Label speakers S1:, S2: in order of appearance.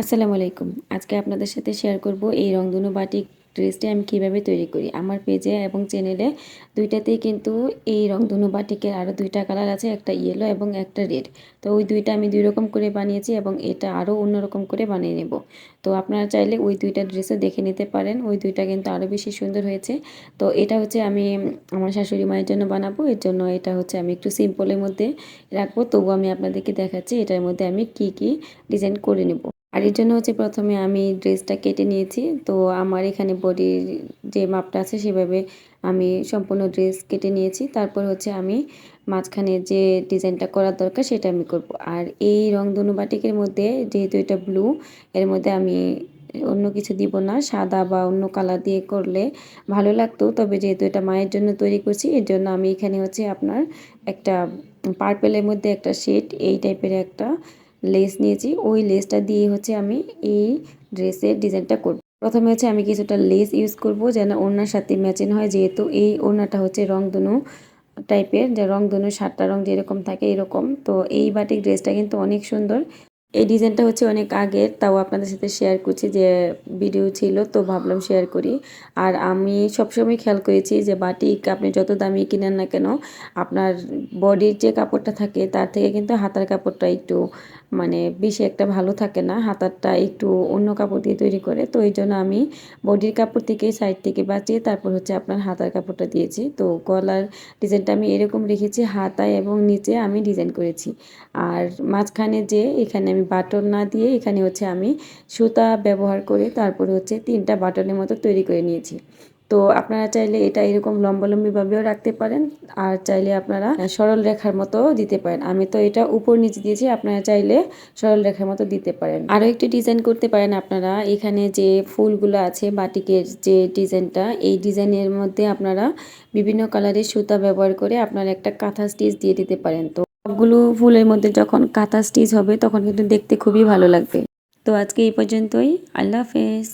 S1: আসসালামু আলাইকুম। আজকে আপনাদের সাথে শেয়ার করব এই রংধনু বাটিক ড্রেসটি আমি কীভাবে তৈরি করি। আমার পেজে এবং চ্যানেলে দুইটাতেই কিন্তু এই রংধনু বাটিকের আরও দুইটা কালার আছে, একটা ইয়েলো এবং একটা রেড তো ওই দুইটা আমি দুই রকম করে বানিয়েছি এবং এটা আরও অন্যরকম করে বানিয়ে নেব। তো আপনারা চাইলে ওই দুইটা ড্রেসও দেখে নিতে পারেন। ওই দুইটা কিন্তু আরও বেশি সুন্দর হয়েছে। তো এটা হচ্ছে আমি আমার শাশুড়ি মায়ের জন্য বানাবো। এর জন্য এটা হচ্ছে আমি একটু সিম্পলের মধ্যে রাখব। তবু আমি আপনাদেরকে দেখাচ্ছি এটার মধ্যে আমি কি কি ডিজাইন করে নেব। আর এর জন্য হচ্ছে প্রথমে আমি ড্রেসটা কেটে নিয়েছি। তো আমার এখানে বডির যে মাপটা আছে সেভাবে আমি সম্পূর্ণ ড্রেস কেটে নিয়েছি। তারপর হচ্ছে আমি মাঝখানে যে ডিজাইনটা করার দরকার সেটা আমি করব। আর এই রংধনু বাটিকের মধ্যে যেহেতু এটা ব্লু এর মধ্যে আমি অন্য কিছু দিব না। সাদা বা অন্য কালার দিয়ে করলে ভালো লাগতো। তবে যেহেতু এটা মায়ের জন্য তৈরি করছি, এর জন্য আমি এখানে হচ্ছে আপনার একটা পার্পেলের মধ্যে একটা শেড এই টাইপের একটা লেস নিয়েছি। ওই লেসটা দিয়ে হচ্ছে আমি এই ড্রেসের ডিজাইনটা করব। প্রথমে হচ্ছে আমি কিছুটা লেস ইউজ করব যেন ওড়নার সাথে ম্যাচিং হয়। যেহেতু এই ওড়নাটা হচ্ছে রংধনু টাইপের যে রংধনু সাতটা রং যেরকম থাকে এরকম। তো এই বাটিক ড্রেসটা কিন্তু অনেক সুন্দর। এই ডিজাইনটা হচ্ছে অনেক আগের, তাও আপনাদের সাথে শেয়ার করছি যে ভিডিও ছিল, তো ভাবলাম শেয়ার করি। আর আমি সবসময় খেয়াল করেছি যে বাটিক আপনি যত দামি কিনেন না কেন, আপনার বডির যে কাপড়টা থাকে, তার থেকে কিন্তু হাতার কাপড়টা একটু মানে বেশি একটা ভালো থাকে না, হাতারটা একটু অন্য কাপড় দিয়ে তৈরি করে। তো এই জন্য আমি বডির কাপড় থেকে সাইড থেকে বাঁচিয়ে তারপর হচ্ছে আপনার হাতার কাপড়টা দিয়েছি। তো গলার ডিজাইনটা আমি এরকম রেখেছি, হাতায় এবং নিচে আমি ডিজাইন করেছি। আর মাঝখানে যে এখানে আমি বাটন না দিয়ে এখানে হচ্ছে আমি সুতা ব্যবহার করে তারপরে হচ্ছে তিনটা বাটনের মতো তৈরি করে নিয়েছি। তো আপনারা চাইলে এটা এরকম লম্বালম্বিভাবেও রাখতে পারেন আর চাইলে আপনারা সরল রেখার মতো দিতে পারেন। আমি তো এটা উপর নিচে দিয়েছি, আপনারা চাইলে সরল রেখার মতো দিতে পারেন। আরও একটি ডিজাইন করতে পারেন আপনারা। এখানে যে ফুলগুলো আছে, বাটিকের যে ডিজাইনটা, এই ডিজাইনের মধ্যে আপনারা বিভিন্ন কালারের সুতা ব্যবহার করে আপনারা একটা কাঁথা স্টিচ দিয়ে দিতে পারেন। তো সবগুলো ফুলের মধ্যে যখন কাঁথা স্টিচ হবে, তখন কিন্তু দেখতে খুবই ভালো লাগবে। তো আজকে এই পর্যন্তই। আল্লাহ হাফেজ।